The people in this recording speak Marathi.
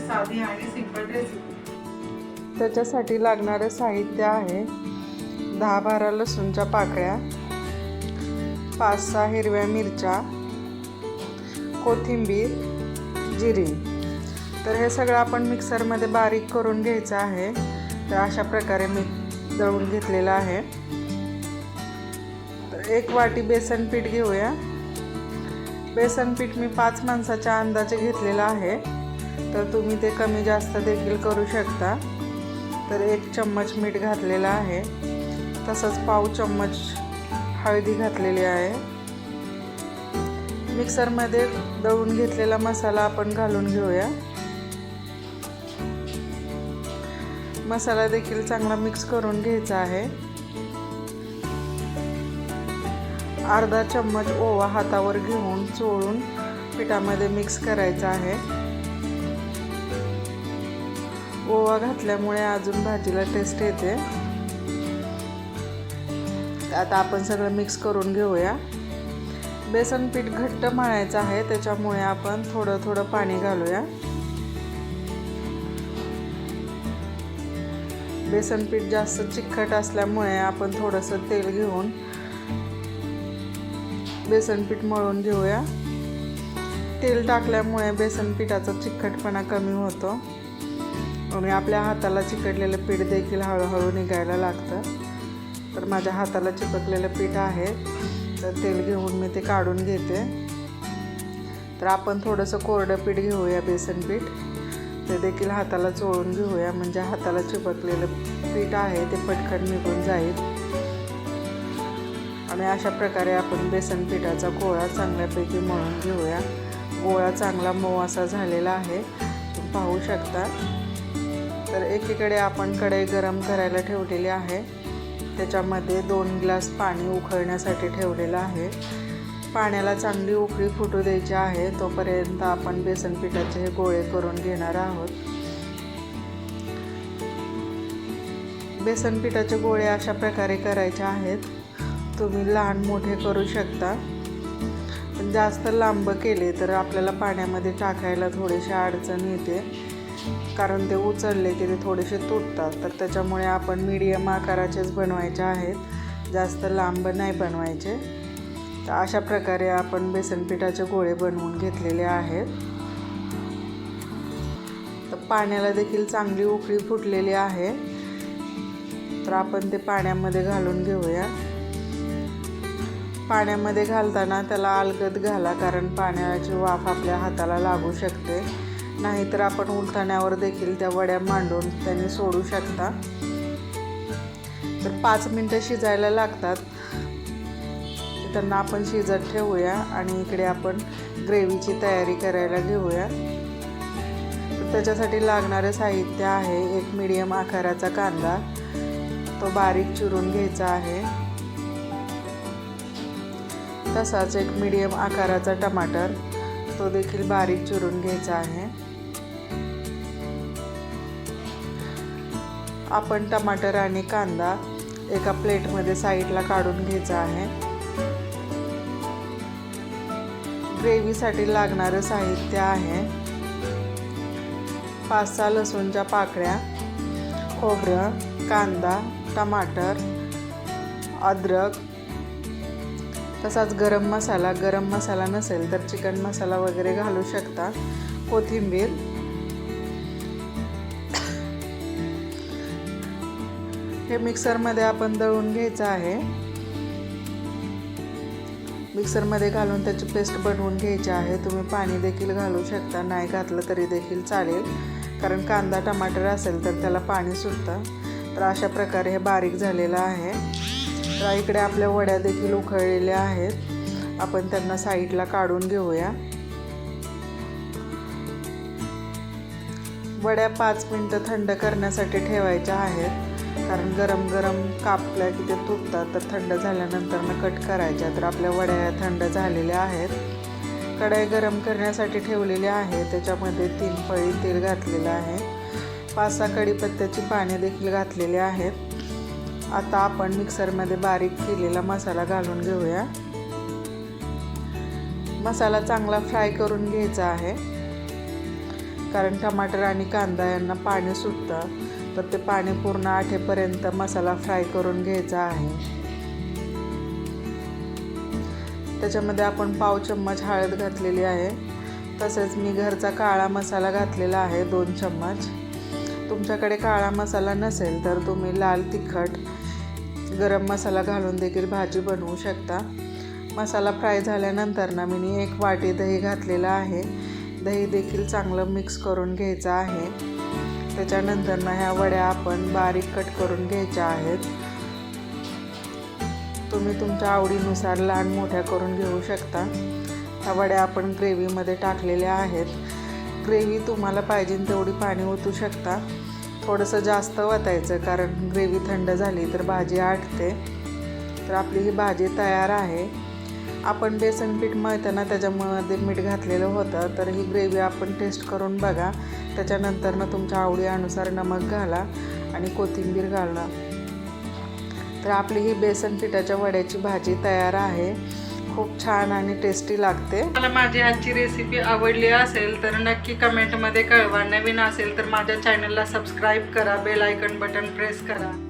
साधी आणि सिंपल रेसिपी त्याच्यासाठी लागणारं साहित्य आहे दहा बारा लसूणच्या पाकळ्या पाच सहा हिरव्या मिरच्या कोथिंबीर जिरी. तर हे सगळं आपण मिक्सरमध्ये बारीक करून घ्यायचं आहे. तर अशा प्रकारे मी दळून घेतलेलं आहे. तर एक वाटी बेसन पीठ घेऊया. बेसन पीठ मी पाच माणसाच्या अंदाजे घेतलेलं आहे. तर तुम्ही ते कमी जास्त देखील करू शकता. तर एक चम्मच मीठ घातलेलं आहे. तसंच पाव चम्मच हळदी घातलेली आहे. मिक्सरमध्ये दळून घेतलेला मसाला आपण घालून घेऊया. मसाला देखील चांगला मिक्स करून घ्यायचा आहे. अर्धा चम्मच ओवा हातावर घेऊन चोळून पिठामध्ये मिक्स करायचा आहे. ओवा घातल्यामुळे अजून भाजीला टेस्ट येते. आता आपण सगळं मिक्स करून घेऊया. बेसन पीठ घट्ट मळायचं आहे त्याच्यामुळे आपण थोडं थोडं पाणी घालूया. बेसन पीठ जास्त चिकट असल्यामुळे आपण थोडंसं तेल घेऊन बेसन पीठ मळून घेऊया. तेल टाकल्यामुळे बेसन पिठाचा चिकटपणा कमी होतो. आणि आपल्या हाताला चिकटलेलं पीठ देखील हळूहळू निघायला लागतं. तर माझ्या हाताला चिपकलेलं पीठ आहे. तर तेल घेऊन मी ते काढून घेते. तर आपण थोडंसं कोरडं पीठ घेऊया बेसन पीठ ते देखील हाताला चोळून घेऊया. म्हणजे हाताला चिपकलेलं पीठ आहे ते पटकन निघून जाईल. आणि अशा प्रकारे आपण बेसन पिठाचा गोळा चांगल्यापैकी मळून घेऊया. गोळा चांगला मऊ असा झालेला आहे. तुम्ही पाहू शकता. तर एकीकडे आपण कढई गरम करायला ठेवलेली आहे. त्याच्यामध्ये दोन ग्लास पाणी उकळण्यासाठी ठेवलेलं आहे. पाण्याला चांगली उकळी फुटू द्यायची आहे. तोपर्यंत आपण बेसन पिठाचे हे गोळे करून घेणार आहोत. बेसन पिठाचे गोळे अशा प्रकारे करायचे आहेत. तुम्ही लहान मोठे करू शकता. पण जास्त लांब केले तर आपल्याला पाण्यामध्ये टाकायला थोडीशी अडचण येते. कारण ते उचलले की ते थोडेसे तुटतात. तर त्याच्यामुळे आपण मीडियम आकाराचेच बनवायचे आहेत. जास्त लांब नाही बनवायचे. तर अशा प्रकारे आपण बेसनपिठाचे गोळे बनवून घेतलेले आहेत. तर पाण्याला देखील चांगली उकळी फुटलेली आहे. तर आपण ते पाण्यामध्ये घालून घेऊया. पाण्यामध्ये घालताना त्याला अलगद घाला कारण पाण्याची वाफ आपल्या हाताला लागू शकते. नाहीतर आपण उलथाण्यावर देखील त्या वड्या मांडून त्याने सोडू शकता. तर पाच मिनटं शिजायला लागतात. त्यांना आपण शिजत ठेवूया आणि इकडे आपण ग्रेव्हीची तयारी करायला घेऊया. तर त्याच्यासाठी लागणारं साहित्य आहे एक मीडियम आकाराचा कांदा. तो बारीक चिरून घ्यायचा आहे. तसाच एक मीडियम आकाराचा टमाटर. तो देखील बारीक चिरून घ्यायचा आहे. आपण टमाटर आणि कांदा एका प्लेटमध्ये साईडला काढून घ्यायचा आहे. ग्रेव्हीसाठी लागणारं साहित्य आहे. पाच सहा लसूणच्या पाकळ्या खोबरं कांदा टमाटर अद्रक तसाच गरम मसाला गरम मसाला नसेल तर चिकन मसाला वगैरे घालू शकता. कोथिंबीर. हे मिक्सरमध्ये आपण दळून घ्यायचं आहे. मिक्सरमध्ये घालून त्याची पेस्ट बनवून घ्यायची आहे. तुम्ही पाणी देखील घालू शकता. नाही घातलं तरी देखील चालेल. कारण कांदा टमाटर असेल तर त्याला पाणी सुटतं. तर अशा प्रकारे हे बारीक झालेलं आहे. आता इकडे आपल्या वड्या देखील उखळलेल्या आहेत. आपण त्यांना साईडला काढून घेऊया. वड्या पाच मिनटं थंड करण्यासाठी ठेवायच्या आहेत. कारण गरम गरम कापल्या की ते तुटतात तर थंड झाल्यानंतर न कट करायच्या. तर आपल्या वड्या थंड झालेल्या आहेत. कढई गरम करण्यासाठी ठेवलेली आहे. त्याच्यामध्ये तीन पळी तेल घातलेलं आहे. पाच सहा कढीपत्त्याची पाने देखील घातलेली आहेत. आता आपण मिक्सरमध्ये बारीक केलेला मसाला घालून घेऊया. मसाला चांगला फ्राय करून घ्यायचा आहे. कारण टमाटर आणि कांदा यांना पाणी सुटतं तर ते पाणी पूर्ण आठेपर्यंत मसाला फ्राय करून घ्यायचा आहे. त्याच्यामध्ये आपण पाव चम्मच हळद घातलेली आहे. तसेच मी घरचा काळा मसाला घातलेला आहे दोन चम्मच. तुमच्याकडे काळा मसाला नसेल तर तुम्ही लाल तिखट गरम मसाला घालून देखील भाजी बनवू शकता. मसाला फ्राय झाल्यानंतर ना मी एक वाटी दही घातलेलं आहे. दही देखील चांगलं मिक्स करून घ्यायचं आहे. त्याच्यानंतर ना ह्या वड्या आपण बारीक कट करून घ्यायच्या आहेत. तुम्ही तुमच्या आवडीनुसार लहान मोठ्या करून घेऊ शकता. ह्या वड्या आपण ग्रेव्हीमध्ये टाकलेल्या आहेत. ग्रेव्ही तुम्हाला पाहिजे तेवढी पाणी ओतू शकता. थोडंसं जास्त वतायचं कारण ग्रेव्ही थंड झाली तर भाजी आटते. तर आपली ही भाजी तयार आहे. आपण बेसन पीठ मळताना त्याच्यामध्ये मीठ घातलेलं होतं तर ही ग्रेव्ही आपण टेस्ट करून बघा. त्याच्यानंतरनं तुमच्या आवडीनुसार नमक घाला आणि कोथिंबीर घाला. तर आपली ही बेसन पिठाच्या वड्याची भाजी तयार आहे. खूप छान आणि टेस्टी लागते. मला माझी आजची रेसिपी आवडली असेल तर नक्की कमेंटमध्ये कळवा. नवीन असेल तर माझ्या चॅनलला सबस्क्राईब करा बेल आयकन बटन प्रेस करा.